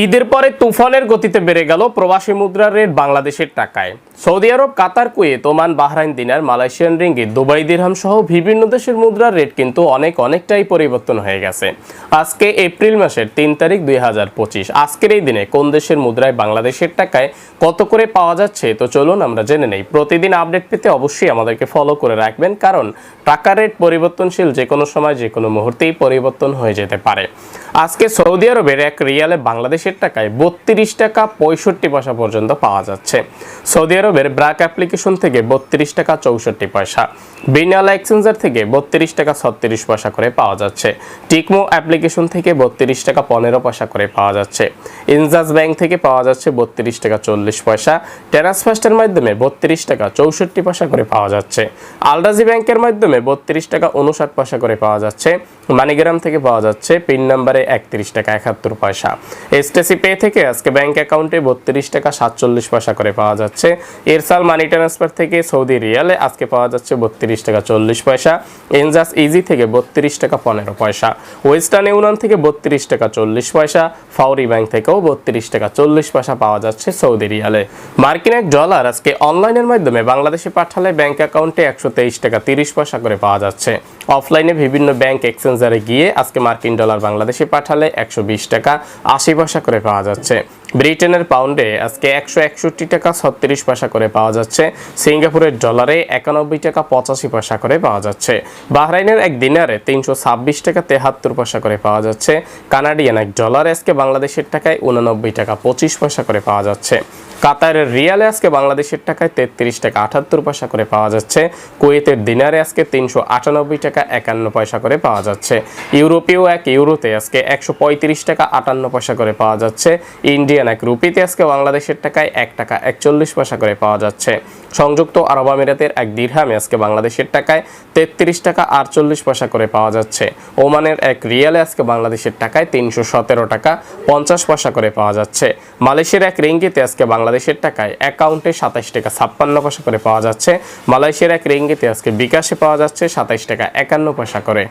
ঈদের পরে তুফানের গতিতে বেড়ে গেল প্রবাসী মুদ্রার রেট বাংলাদেশের টাকায়। Saudi Arab, Qatar, Kuwait, Oman, Bahrain, dinar, Malaysian ringgit, Dubai dirham সহ বিভিন্ন দেশের মুদ্রার রেট কিন্তু অনেক অনেকটাই পরিবর্তন হয়ে গেছে। আজকে এপ্রিল মাসের তিন তারিখ দুই হাজার পঁচিশ। আজকের এই দিনে কোন দেশের মুদ্রায় বাংলাদেশের টাকায় কত করে পাওয়া যাচ্ছে, তো চলুন আমরা জেনে নেই। প্রতিদিন আপডেট পেতে অবশ্যই আমাদেরকে ফলো করে রাখবেন, কারণ টাকার রেট পরিবর্তনশীল যে কোনো সময় যে কোনো মুহূর্তেই পরিবর্তন হয়ে যেতে পারে। আজকে সৌদি আরবের এক রিয়ালে বাংলাদেশের টাকায় বত্রিশ টাকা পঁয়ষট্টি পয়সা পর্যন্ত পাওয়া যাচ্ছে। সৌদি আরবের ব্রাক অ্যাপ্লিকেশন থেকে বত্রিশ টাকা চৌষট্টি পয়সা বিনালা এক্সচেঞ্জার থেকে বত্রিশ টাকা ছত্রিশ পয়সা করে পাওয়া যাচ্ছে। টিকমো অ্যাপ্লিকেশন থেকে বত্রিশ টাকা পনেরো পয়সা করে পাওয়া যাচ্ছে। ইনজাস ব্যাংক থেকে পাওয়া যাচ্ছে বত্রিশ টাকা চল্লিশ পয়সা ট্রান্সফাস্টের মাধ্যমে বত্রিশ টাকা চৌষট্টি পয়সা করে পাওয়া যাচ্ছে। আলরাজি ব্যাংকের মাধ্যমে বত্রিশ টাকা উনষাট পয়সা করে পাওয়া যাচ্ছে। মানিগ্রাম থেকে পাওয়া যাচ্ছে, পিন নাম্বারে একত্রিশ টাকা একাত্তর পয়সা। এসটিসি পে থেকে আজকে ব্যাংক অ্যাকাউন্টে বত্রিশ টাকা সাতচল্লিশ পয়সা করে পাওয়া যাচ্ছে। এরসাল মানি ট্রান্সফার থেকে সৌদি রিয়ালে আজকে পাওয়া যাচ্ছে বত্রিশ টাকা চল্লিশ পয়সা। এনজাস ইজি থেকে বত্রিশ টাকা পনেরো পয়সা। ওয়েস্টার্ন ইউনিয়ন থেকে বত্রিশ টাকা চল্লিশ পয়সা। ফাউরি ব্যাংক থেকেও বত্রিশ টাকা চল্লিশ পয়সা পাওয়া যাচ্ছে সৌদি রিয়ালে। মার্কিন এক ডলার আজকে অনলাইনের মাধ্যমে বাংলাদেশে পাঠালে ব্যাংক অ্যাকাউন্টে একশো তেইশ টাকা তিরিশ পয়সা করে পাওয়া যাচ্ছে। অফলাইনে বিভিন্ন ব্যাংক এক্সচেঞ্জারে গিয়ে আজকে মার্কিন ডলার বাংলাদেশে পাঠালে একশো বিশ টাকা আশি পয়সা করে পাওয়া যাচ্ছে। ব্রিটেনের পাউন্ডে আজকে একশো একষট্টি টাকা ছত্রিশ পয়সা করে পাওয়া যাচ্ছে। সিঙ্গাপুরের ডলারে একানব্বই টাকা পঁচাশি পয়সা করে পাওয়া যাচ্ছে। বাহরাইনের এক দিনারে তিনশো ছাব্বিশ টাকা তেহাত্তর পয়সা করে পাওয়া যাচ্ছে। কানাডিয়ান এক ডলার আজকে বাংলাদেশের টাকায় উননব্বই টাকা পঁচিশ পয়সা করে পাওয়া যাচ্ছে। কাতারের রিয়ালে আজকে বাংলাদেশের টাকায় তেত্রিশ টাকা আটাত্তর পয়সা করে পাওয়া যাচ্ছে। কুয়েতের দিনারে আজকে তিনশো আটানব্বই টাকা একান্ন পয়সা করে পাওয়া যাচ্ছে। ইউরোপীয় এক ইউরোতে আজকে একশো পঁয়ত্রিশ টাকা আটান্ন পয়সা করে পাওয়া যাচ্ছে। ইন্ডিয়ান এক রুপিতে আজকে বাংলাদেশের টাকায় এক টাকা একচল্লিশ পয়সা করে পাওয়া যাচ্ছে। সংযুক্ত আরব আমিরাতের এক দিরহামে আজকে বাংলাদেশের টাকায় তেত্রিশ টাকা আটচল্লিশ পয়সা করে পাওয়া যাচ্ছে। ওমানের এক রিয়ালে আজকে বাংলাদেশের টাকায় তিনশো সতেরো টাকা পঞ্চাশ পয়সা করে পাওয়া যাচ্ছে। মালয়েশিয়ার এক রিঙ্গিতে আজকে বাংলাদেশের টাকায় অ্যাকাউন্টে সাতাইশ টাকা ছাপ্পান্ন পয়সা করে পাওয়া যাচ্ছে। মালয়েশিয়ার এক রিঙ্গিতে আজকে বিকাশে পাওয়া যাচ্ছে সাতাইশ টাকা একান্ন পয়সা করে।